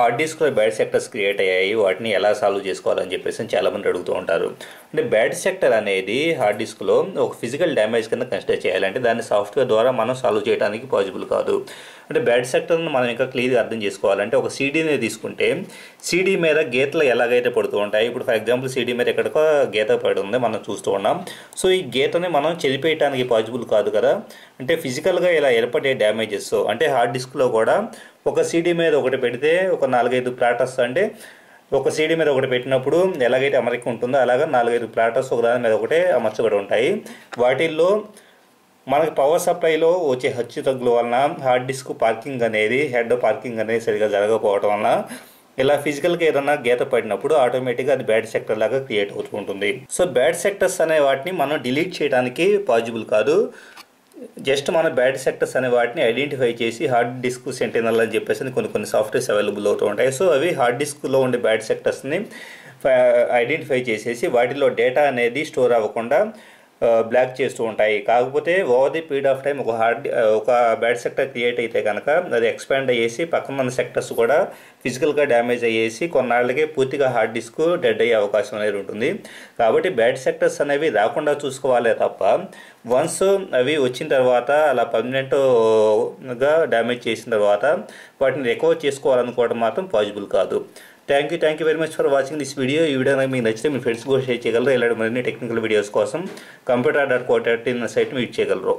Hard డిస్క్లో bad sectors create అయ్యాయి. వాటిని ఎలా సాల్వ్ చేసుకోవాలని చెప్పేసి చాలామంది అడుగుతూ ఉంటారు. అంటే బ్యాడ్ సెక్టర్ అనేది హార్డ్ డిస్క్లో ఒక ఫిజికల్ డ్యామేజ్ కింద కన్సిడర్ చేయాలంటే దాన్ని సాఫ్ట్వేర్ ద్వారా మనం సాల్వ్ చేయడానికి పాసిబుల్ కాదు. అంటే బ్యాడ్ సెక్టర్ని మనం ఇంకా క్లియర్గా అర్థం చేసుకోవాలంటే ఒక సీడీని తీసుకుంటే సీడీ మీద గీతలు ఎలాగైతే పడుతూ ఉంటాయి ఇప్పుడు ఫర్ ఎగ్జాంపుల్ సీడీ మీద ఎక్కడికో గీత పడి ఉంది మనం చూస్తూ ఉన్నాం. సో ఈ గీతని మనం చెరిపేయటానికి పాసిబుల్ కాదు కదా? అంటే ఫిజికల్గా ఇలా ఏర్పడే డ్యామేజెస్. అంటే హార్డ్ డిస్క్లో కూడా ఒక సీడీ మీద ఒకటి పెడితే ఒక నాలుగైదు ప్లాటర్స్ అంటే ఒక సీడీ మీద ఒకటి పెట్టినప్పుడు ఎలాగైతే అమరిక ఉంటుందో అలాగా నాలుగైదు ప్లాటర్స్ ఒక దాని మీద ఒకటే అమర్చబడి ఉంటాయి. వాటిల్లో మనకి పవర్ సప్లైలో వచ్చే హచ్చు తగ్గుల వలన హార్డ్ డిస్క్ పార్కింగ్ అనేది హెడ్ పార్కింగ్ అనేది సరిగా జరగకపోవడం వలన ఇలా ఫిజికల్గా ఏదైనా గీత పడినప్పుడు ఆటోమేటిక్గా అది బ్యాడ్ సెక్టర్ లాగా క్రియేట్ అవుతూ ఉంటుంది. సో బ్యాడ్ సెక్టర్స్ అనే వాటిని మనం డిలీట్ చేయడానికి పాజిబుల్ కాదు. జస్ట్ మన బ్యాడ్ సెక్టర్స్ అనే వాటిని ఐడెంటిఫై చేసి హార్డ్ డిస్క్ సెంటినల్ అని చెప్పేసి కొన్ని కొన్ని సాఫ్ట్వేర్స్ అవైలబుల్ అవుతూ ఉంటాయి. సో అవి హార్డ్ డిస్క్లో ఉండే బ్యాడ్ సెక్టర్స్ని ఐడెంటిఫై చేసేసి వాటిలో డేటా అనేది స్టోర్ అవ్వకుండా బ్లాక్ చేస్తూ ఉంటాయి. కాకపోతే over the period of time ఒక హార్డ్ ఒక బ్యాడ్ సెక్టర్ క్రియేట్ అయితే కనుక అది ఎక్స్పాండ్ అయ్యేసి పక్కన ఉన్న సెక్టర్స్ కూడా ఫిజికల్గా డ్యామేజ్ అయ్యేసి కొన్నాళ్ళకే పూర్తిగా హార్డ్ డిస్క్ డెడ్ అయ్యే అవకాశం అనేది ఉంటుంది. కాబట్టి బ్యాడ్ సెక్టర్స్ అనేవి రాకుండా చూసుకోవాలే తప్ప వన్స్ అవి వచ్చిన తర్వాత అలా పర్మనెంట్గా డ్యామేజ్ చేసిన తర్వాత వాటిని రికవర్ చేసుకోవాలనుకోవడం మాత్రం పాసిబుల్ కాదు. Thank you thank you very much for watching this video ఈ వీడియో మీకు నచ్చితే మీ ఫ్రెండ్స్ కూడా షేర్ చేయగలరు. ఇలాంటి మరిన్ని టెక్నికల్ వీడియోస్ కోసం కంప్యూటర్ డాట్ కోట్ సైట్ని యూజ్ చేయగలరు.